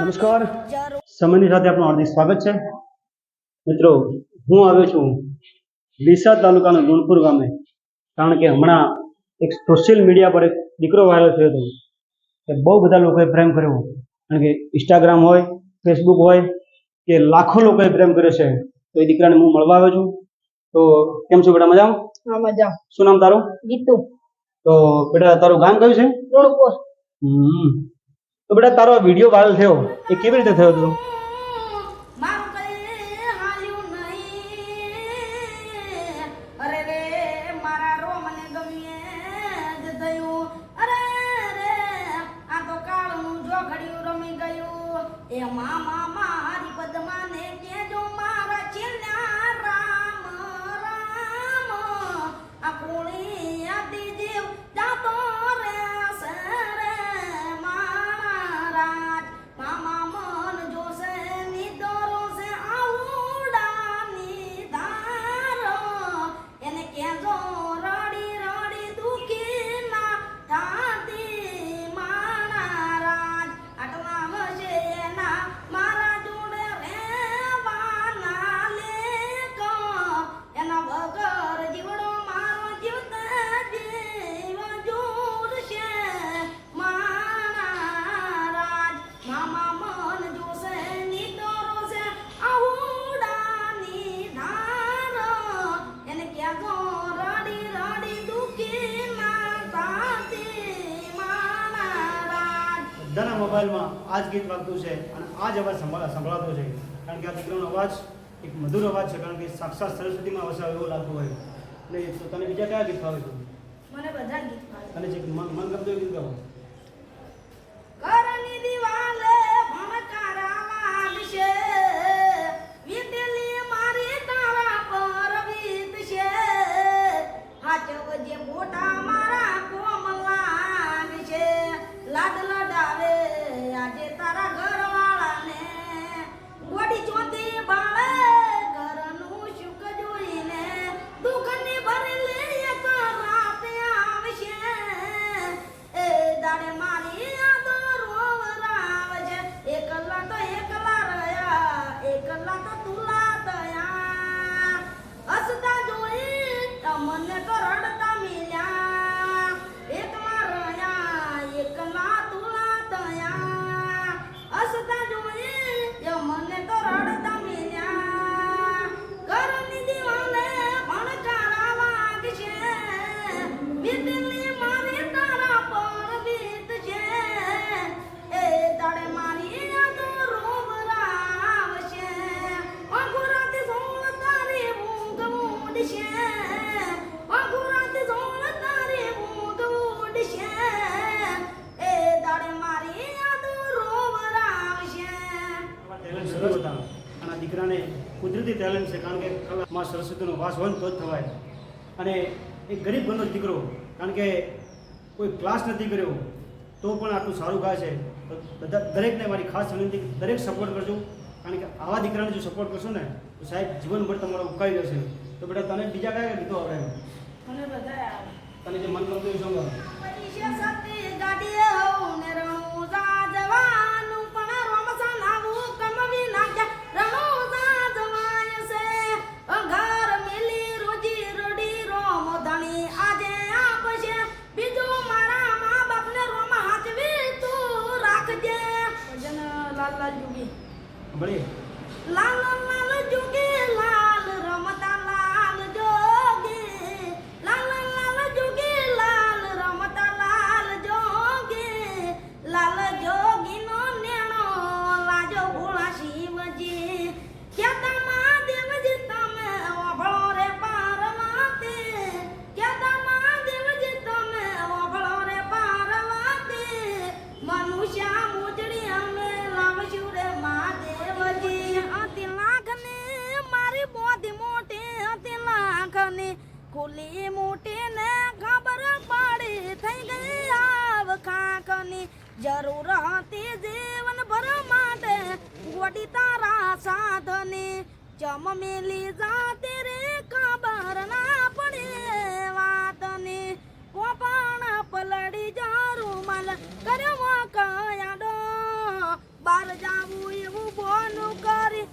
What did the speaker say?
નમસ્કાર. સમયની સાથે આપનું હાર્દિક સ્વાગત છે. મિત્રો હું આવ્યો છું ડીસા તાલુકાના ગુણપુર ગામે કારણ કે હમણાં એક સોશિયલ મીડિયા પર એક દીકરો વાયરલ થયો હતો. કે બહુ બધા લોકોએ પ્રેમ કર્યો. કારણ કે ઇન્સ્ટાગ્રામ હોય ફેસબુક હોય કે લાખો લોકોએ પ્રેમ કર્યો છે. તો એ દીકરાને હું મળવા આવ્યો છું. તો કેમ છો બેટા મજામાં? હા મજા શું નામ તારું? ગીતુ. તો બેટા તારું ગામ કયું છે? હમ. તો બેટા તારો વીડિયો વાયરલ થયો. એ કેવી રીતે થયો હતો? મારું કઈ બધાના મોબાઈલમાં આ જ ગીત વાગતું છે અને આ જ અવાજ સંભળા સંભળાતો છે. કારણ કે આ દીકરાનો અવાજ એક મધુર અવાજ છે કારણ કે સાક્ષાત સરસ્વતીમાં વસાવ એવો લાગતો હોય. એટલે તો તને બીજા કયા ગીત ફાવે છે? મને બધા ગીત અને જે મન મન ગમતું ગીત ગાવો દીકરાને કુદરતી ટેલેન્ટ છે, કારણ કે માં સરસ્વતીનો વાસ હોય તો જ થવાય. અને એક ગરીબ ઘરનો દીકરો, કારણ કે કોઈ ક્લાસ નથી કર્યો, તો પણ આટલું સારું ગાય છે. તો બધા દરેકને મારી ખાસ વિનંતી, દરેક સપોર્ટ કરજો. આવા દીકરાને જો સપોર્ટ કરશો ને તો સાહેબ જીવનભર તમારો ઉકાળી જશે તો બેટા તને બીજા કયા ગીતો આવડે મને બધા તને જે મન ગમતું એ સોંગ આવે પૈસા સતી ને રણું જાજવાનું પણ રોમસા નાવું કમવી નાખ્યા. રણું જાજવાય છે. ઘર મિલી રોજી રોડી રોમ ધણી આજે આપશે. બીજું મારા મા બાપને રોમ હાચવી તું રાખજે. ભજન લાલ લાલ જુગી ભલે. લાલ લાલ જુગી ખુલી મોટી ને ખબર પાડી થઈ ગઈ આવ ખાંખની. જરૂર હતી જીવન ભર માટે વડી તારા સાધની. ચમ મેલી જાતે રે ખબર ના પડે વાતની. પોપણ પલડી જારું માલ કર્યો કયા ડો બાર જાવું એવું બોનું કરી